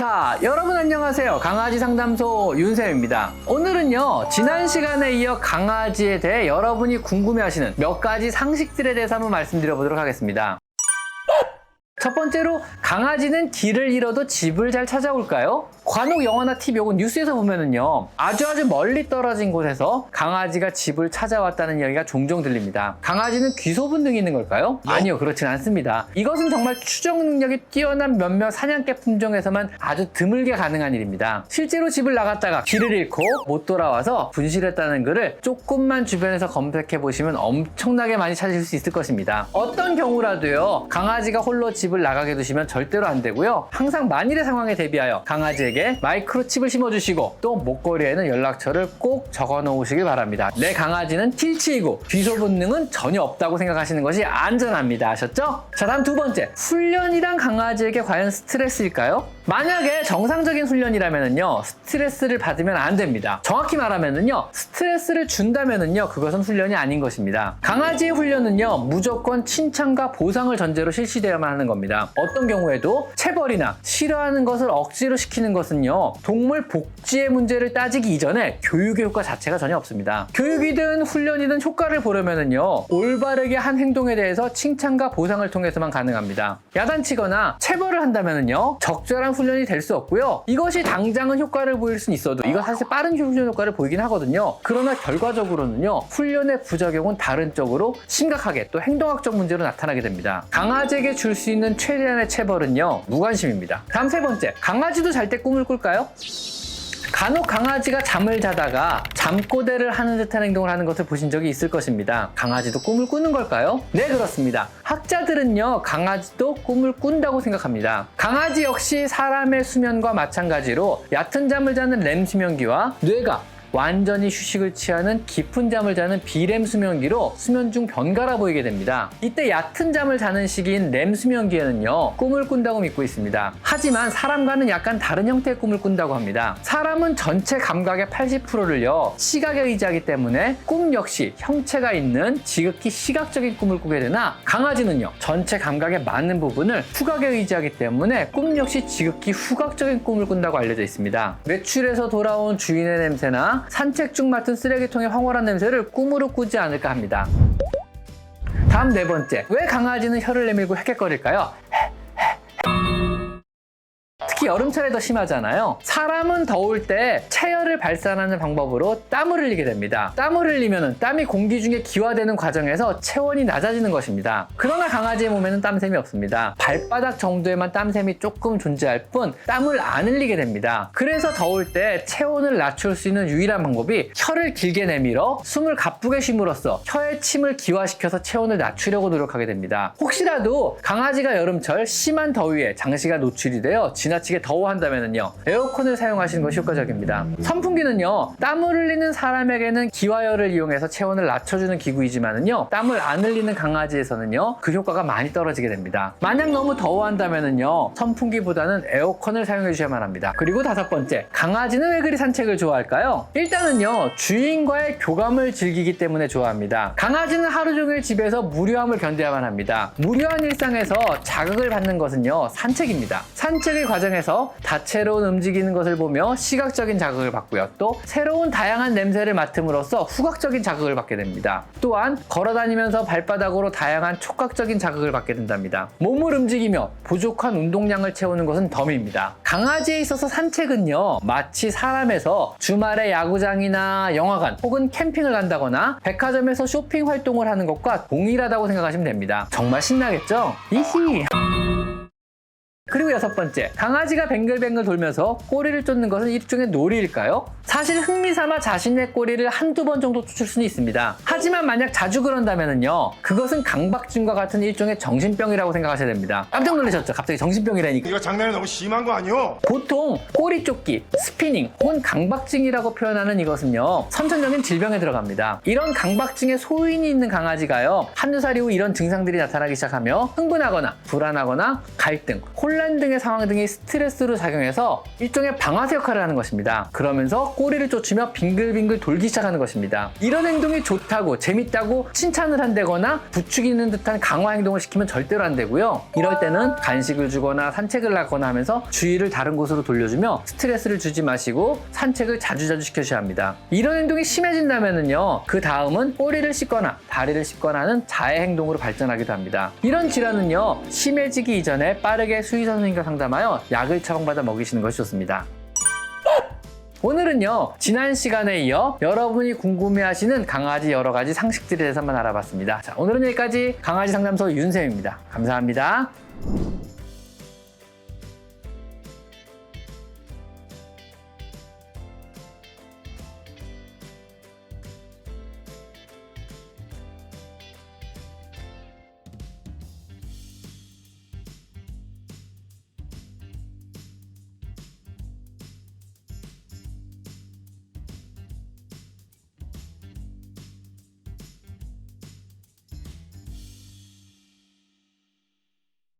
자, 여러분 안녕하세요. 강아지 상담소 윤쌤입니다. 오늘은요, 지난 시간에 이어 강아지에 대해 여러분이 궁금해하시는 몇 가지 상식들에 대해서 한번 말씀드려보도록 하겠습니다. 첫 번째로 강아지는 길을 잃어도 집을 잘 찾아올까요? 관혹 영화나 TV 혹은 뉴스에서 보면은요 아주 아주 멀리 떨어진 곳에서 강아지가 집을 찾아왔다는 이야기가 종종 들립니다. 강아지는 귀소 본능이 있는 걸까요? 아니요 그렇진 않습니다. 이것은 정말 추적 능력이 뛰어난 몇몇 사냥개 품종에서만 아주 드물게 가능한 일입니다. 실제로 집을 나갔다가 길을 잃고 못 돌아와서 분실했다는 글을 조금만 주변에서 검색해 보시면 엄청나게 많이 찾으실 수 있을 것입니다. 어떤 경우라도요 강아지가 홀로 집을 나가게 두시면 절대로 안 되고요. 항상 만일의 상황에 대비하여 강아지에게 마이크로칩을 심어주시고 또 목걸이에는 연락처를 꼭 적어 놓으시길 바랍니다. 내 강아지는 틸치이고 귀소 본능은 전혀 없다고 생각하시는 것이 안전합니다. 아셨죠? 자 다음 두 번째 훈련이란 강아지에게 과연 스트레스일까요? 만약에 정상적인 훈련이라면요 스트레스를 받으면 안 됩니다. 정확히 말하면은요 스트레스를 준다면은요 그것은 훈련이 아닌 것입니다. 강아지의 훈련은요 무조건 칭찬과 보상을 전제로 실시되어야만 하는 겁니다. 어떤 경우에도 체벌이나 싫어하는 것을 억지로 시키는 것은요 동물 복지의 문제를 따지기 이전에 교육의 효과 자체가 전혀 없습니다. 교육이든 훈련이든 효과를 보려면은요 올바르게 한 행동에 대해서 칭찬과 보상을 통해서만 가능합니다. 야단치거나 체벌을 한다면은요 적절한 훈련이 될 수 없고요. 이것이 당장은 효과를 보일 수는 있어도 이거 사실 빠른 훈련 효과를 보이긴 하거든요. 그러나 결과적으로는요 훈련의 부작용은 다른 쪽으로 심각하게 또 행동학적 문제로 나타나게 됩니다. 강아지에게 줄 수 있는 최대한의 체벌은요 무관심입니다. 다음 세 번째 강아지도 잘 때 꿈을 꿀까요? 간혹 강아지가 잠을 자다가 잠꼬대를 하는 듯한 행동을 하는 것을 보신 적이 있을 것입니다. 강아지도 꿈을 꾸는 걸까요? 네, 그렇습니다. 학자들은요, 강아지도 꿈을 꾼다고 생각합니다. 강아지 역시 사람의 수면과 마찬가지로 얕은 잠을 자는 렘 수면기와 뇌가 완전히 휴식을 취하는 깊은 잠을 자는 비렘 수면기로 수면 중 번갈아 보이게 됩니다. 이때 얕은 잠을 자는 시기인 렘 수면기에는요, 꿈을 꾼다고 믿고 있습니다. 하지만 사람과는 약간 다른 형태의 꿈을 꾼다고 합니다. 사람은 전체 감각의 80%를요, 시각에 의지하기 때문에 꿈 역시 형체가 있는 지극히 시각적인 꿈을 꾸게 되나 강아지는요, 전체 감각의 많은 부분을 후각에 의지하기 때문에 꿈 역시 지극히 후각적인 꿈을 꾼다고 알려져 있습니다. 외출해서 돌아온 주인의 냄새나 산책 중 맡은 쓰레기통의 황홀한 냄새를 꿈으로 꾸지 않을까 합니다. 다음 네 번째. 왜 강아지는 혀를 내밀고 헥헥거릴까요? 특히 여름철에 더 심하잖아요. 사람은 더울 때 체열을 발산하는 방법으로 땀을 흘리게 됩니다. 땀을 흘리면 땀이 공기 중에 기화되는 과정에서 체온이 낮아지는 것입니다. 그러나 강아지의 몸에는 땀샘이 없습니다. 발바닥 정도에만 땀샘이 조금 존재할 뿐 땀을 안 흘리게 됩니다. 그래서 더울 때 체온을 낮출 수 있는 유일한 방법이 혀를 길게 내밀어 숨을 가쁘게 쉼으로써 혀의 침을 기화시켜서 체온을 낮추려고 노력하게 됩니다. 혹시라도 강아지가 여름철 심한 더위에 장시가 노출이 되어 지나치게 더워한다면요 에어컨을 사용하시는 것이 효과적입니다. 선풍기는요 땀을 흘리는 사람에게는 기화열을 이용해서 체온을 낮춰주는 기구이지만은요 땀을 안 흘리는 강아지에서는요 그 효과가 많이 떨어지게 됩니다. 만약 너무 더워한다면은요 선풍기보다는 에어컨을 사용해 주셔야만 합니다. 그리고 다섯 번째 강아지는 왜 그리 산책을 좋아할까요? 일단은요 주인과의 교감을 즐기기 때문에 좋아합니다. 강아지는 하루 종일 집에서 무료함을 견뎌야만 합니다. 무료한 일상에서 자극을 받는 것은요 산책입니다. 산책의 과정에서 다채로운 움직이는 것을 보며 시각적인 자극을 받고요. 또 새로운 다양한 냄새를 맡음으로써 후각적인 자극을 받게 됩니다. 또한 걸어다니면서 발바닥으로 다양한 촉각적인 자극을 받게 된답니다. 몸을 움직이며 부족한 운동량을 채우는 것은 덤입니다. 강아지에 있어서 산책은요 마치 사람에서 주말에 야구장이나 영화관 혹은 캠핑을 간다거나 백화점에서 쇼핑 활동을 하는 것과 동일하다고 생각하시면 됩니다. 정말 신나겠죠? 이히! 그리고 여섯 번째, 강아지가 뱅글뱅글 돌면서 꼬리를 쫓는 것은 일종의 놀이일까요? 사실 흥미삼아 자신의 꼬리를 한두 번 정도 쫓을 수는 있습니다. 하지만 만약 자주 그런다면요, 그것은 강박증과 같은 일종의 정신병이라고 생각하셔야 됩니다. 깜짝 놀라셨죠? 갑자기 정신병이라니까. 이거 장난이 너무 심한 거 아니오? 보통 꼬리 쫓기, 스피닝 혹은 강박증이라고 표현하는 이것은요 선천적인 질병에 들어갑니다. 이런 강박증에 소인이 있는 강아지가요 한두 살 이후 이런 증상들이 나타나기 시작하며 흥분하거나 불안하거나 갈등, 혼란 등의 상황 등이 스트레스로 작용해서 일종의 방아쇠 역할을 하는 것입니다. 그러면서 꼬리를 쫓으며 빙글빙글 돌기 시작하는 것입니다. 이런 행동이 좋다고 재밌다고 칭찬을 한다거나 부추기는 듯한 강화 행동을 시키면 절대로 안 되고요. 이럴 때는 간식을 주거나 산책을 하거나 하면서 주의를 다른 곳으로 돌려주며 스트레스를 주지 마시고 산책을 자주자주 시켜줘야 합니다. 이런 행동이 심해진다면요. 그 다음은 꼬리를 씻거나 다리를 씻거나 하는 자해 행동으로 발전하기도 합니다. 이런 질환은요. 심해지기 이전에 빠르게 수의사 선생 님과 상담하여 약을 처방받아 먹이시는 것이 좋습니다. 오늘은요, 지난 시간에 이어 여러분이 궁금해하시는 강아지 여러 가지 상식들에 대해서 한번 알아봤습니다. 자, 오늘은 여기까지 강아지 상담소 윤쌤입니다. 감사합니다.